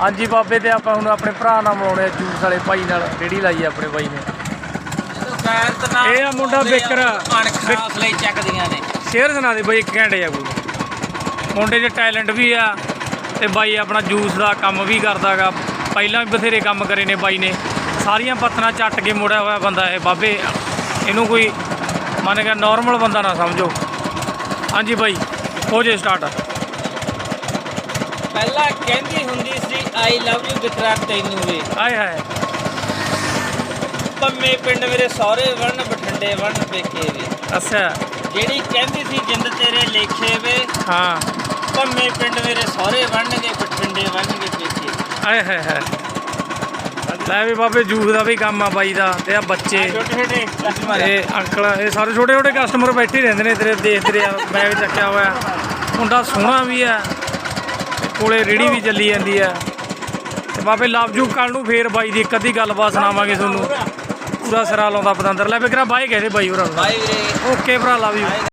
ਹਾਂਜੀ ਬਾਬੇ ਤੇ ਆਪਾਂ ਹੁਣ ਆਪਣੇ ਭਰਾ ਨਾਲ ਮਿਲਾਉਣੇ ਆ ਜੂਸ ਵਾਲੇ ਭਾਈ ਨਾਲ ਰੇੜੀ ਲਾਈ ਆ ਆਪਣੇ ਬਾਈ ਨੇ। ਇਹ ਆ ਮੁੰਡਾ ਬਿਕਰ। ਅਣਖਾਸ ਲਈ ਚੱਕਦੀਆਂ ਨੇ। ਸ਼ੇਅਰ ਸੁਣਾ ਦੇ ਬਾਈ ਇੱਕ ਘੰਟੇ ਆ ਕੋਈ। ਮੁੰਡੇ 'ਚ ਟੈਲੈਂਟ ਵੀ ਆ ਤੇ ਬਾਈ ਆਪਣਾ ਜੂਸ ਦਾ ਕੰਮ ਵੀ ਕਰਦਾਗਾ ਪਹਿਲਾਂ ਵੀ ਬਥੇਰੇ ਕੰਮ ਕਰੇ ਨੇ ਬਾਈ ਨੇ। ਸਾਰੀਆਂ ਪੱਤਨਾਂ ਚੱਟ ਕੇ ਮੋੜਿਆ ਹੋਇਆ ਬੰਦਾ ਇਹ ਬਾਬੇ। ਇਹਨੂੰ ਕੋਈ ਮੰਨ ਕੇ ਨਾਰਮਲ ਬੰਦਾ ਨਾ ਸਮਝੋ। ਹਾਂਜੀ ਬਾਈ ਹੋ ਜੇ ਸਟਾਰਟ ਪਹਿਲਾਂ ਕਹਿੰਦੀ ਹੁੰਦੀ ਸੀ ਆਈ ਲਵ ਯੂ ਵਿਕਰਾ ਤੈਨੂੰ ਵੀ। ਆਏ ਹਾਏ। ਪੰਮੇ ਪਿੰਡ ਮੇਰੇ ਸਹੁਰੇ ਵਰਨ ਬਠੰਡੇ ਵਰਨ ਪੇਕੇ ਵੀ। ਅੱਛਾ। ਜਿਹੜੀ ਕਹਿੰਦੀ ਸੀ ਜਿੰਦ ਤੇਰੇ ਲੇਖੇ ਵੇ। ਹਾਂ। ਪੰਮੇ ਪਿੰਡ ਮੇਰੇ ਸਹੁਰੇ ਵਰਨਗੇ ਬਠੰਡੇ ਵਰਨਗੇ ਪੇਕੇ। ਆਏ ਹਾਏ ਹਾਏ। ਲੈ ਵੀ ਬਾਬੇ ਜੂਸ ਦਾ ਵੀ ਕੰਮ ਆ ਬਾਈ ਦਾ ਤੇ ਆ ਬੱਚੇ। ਛੋਟੇ ਛੋਟੇ ਕਸਟਮਰ ਇਹ ਅੰਕਲ ਇਹ ਸਾਰੇ ਛੋਟੇ ਛੋਟੇ ਕਸਟਮਰ ਬੈਠੇ ਰਹਿੰਦੇ ਨੇ ਤੇਰੇ ਦੇਖਦੇ ਆ ਬੈਗ ਚੱਕਿਆ ਹੋਇਆ। ਮੁੰਡਾ ਸੋਹਣਾ ਵੀ ਆ। ਕੋਲੇ ਰੇੜੀ ਵੀ ਚੱਲੀ ਜਾਂਦੀ ਆ। ਤੇ ਬਾਬੇ ਲਵਜੂ ਕੱਲ ਨੂੰ ਫੇਰ ਬਾਈ ਦੀ ਇੱਕ ਅੱਧੀ ਗੱਲਬਾਤ ਸੁਣਾਵਾਂਗੇ ਤੁਹਾਨੂੰ। ਪੂਰਾ ਸਿਰਾ ਲਾਉਂਦਾ ਪਤੰਦਰ। ਲੈ ਬਿਕਰਾ ਬਾਈ ਕਹਦੇ ਬਾਈ ਹੋਰਾਂ ਨੂੰ। ਬਾਈ ਵੀਰੇ। ਓਕੇ ਭਰਾ ਲਵ ਯੂ